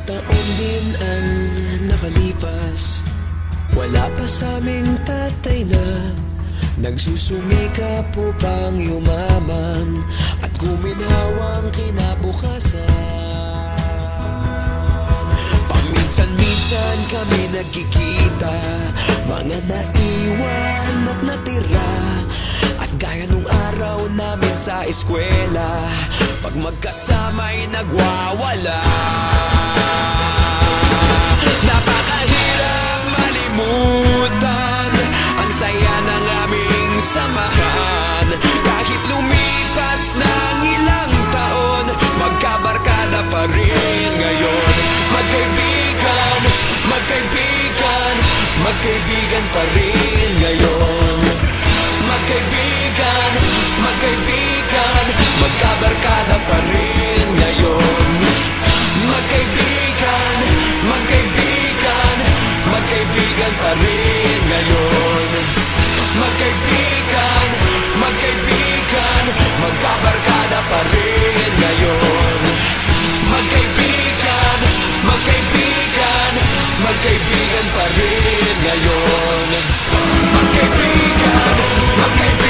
Ilang taon din ang nakalipas. Wala pa sa aming tatay na Nagsusumika po pang yumaman At guminhawang kinabukasan. Paminsan-minsan kami nagkikita Mga naiwan at natira namin sa eskwela. Pag magkasama'y nagwawala. Napakahirap malimutan Ang saya ng aming samahan. Kahit lumipas ng ilang taon Magkabarkada pa rin ngayon. Magkaibigan, magkaibigan Magkaibigan pa rin Magkaibigan,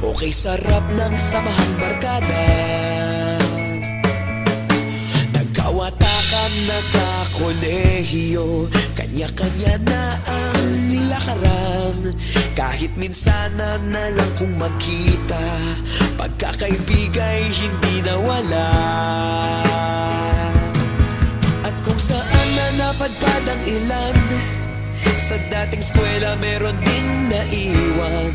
Okay sarap ng samahang barkada. Nagkawatakan na sa kolehiyo. Kanya-kanya na ang lakaran. Kahit minsan na lang kung magkita Pagkakaibigay hindi nawala. At kung saan na napadpad ang ilan sa dating eskwela meron din naiwan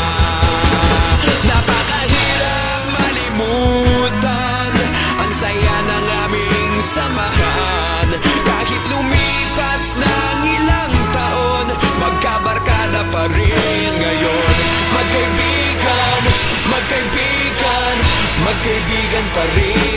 Schalke gegen Paris.